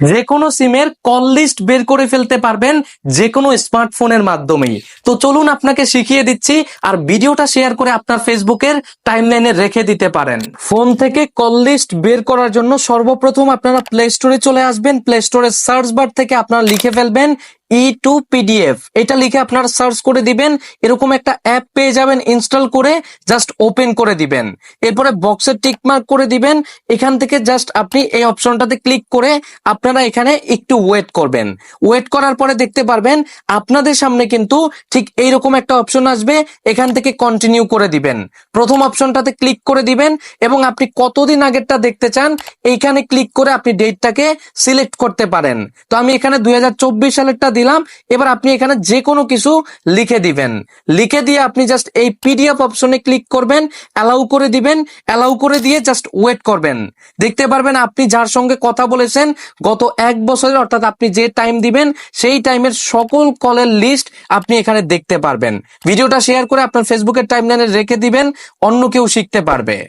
যে কোনো সিমের কল লিস্ট বের করে ফেলতে পারবেন যে কোনো স্মার্টফোনের মাধ্যমেই। তো চলুন আপনাকে শিখিয়ে দিচ্ছি আর ভিডিওটা শেয়ার করে আপনার ফেসবুকের টাইমলাইনে রেখে দিতে পারেন। ফোন থেকে কল লিস্ট বের করার জন্য সর্বপ্রথম আপনারা প্লে স্টোরে চলে আসবেন। প্লে স্টোরের সার্চ বার থেকে আপনারা লিখে ফেলবেন ই টু পিডিএফ এটা লিখে আপনারা সার্চ করে দিবেন, এরকম একটা অ্যাপ পেয়ে যাবেন ইনস্টল করে, জাস্ট ওপেন করে দিবেন। এরপরে বক্সে টিক মার্ক করে দিবেন, এখান থেকে জাস্ট আপনি এই অপশনটাতে ক্লিক করে আপনারা এখানে একটু ওয়েট করবেন। ওয়েট করার পরে দেখতে পারবেন, আপনাদের সামনে কিন্তু ঠিক এইরকম একটা অপশন আসবে, এখান থেকে কন্টিনিউ করে দিবেন। প্রথম অপশনটাতে ক্লিক করে দিবেন, এবং আপনি কতদিন আগেরটা দেখতে চান, এইখানে ক্লিক করে আপনি ডেটটাকে সিলেক্ট করতে পারেন। তো আমি এখানে দুই সালেরটা দিলাম। এবার আপনি এখানে যে কোনো কিছু লিখে দিবেন। লিখে দিয়ে আপনি জাস্ট এই পিডিএফ অপশনে ক্লিক করবেন অ্যালাউ করে দিবেন অ্যালাউ করে দিয়ে জাস্ট ওয়েট করবেন। দেখতে পারবেন আপনি যার সঙ্গে কথা বলেছেন, গত এক বছরের অর্থাৎ আপনি যে টাইম দিবেন, সেই টাইমের সকল কলের লিস্ট আপনি এখানে দেখতে পারবেন। ভিডিওটা শেয়ার করে আপনার ফেসবুকের টাইমলাইনে রেখে দিবেন, অন্য কেউ শিখতে পারবে।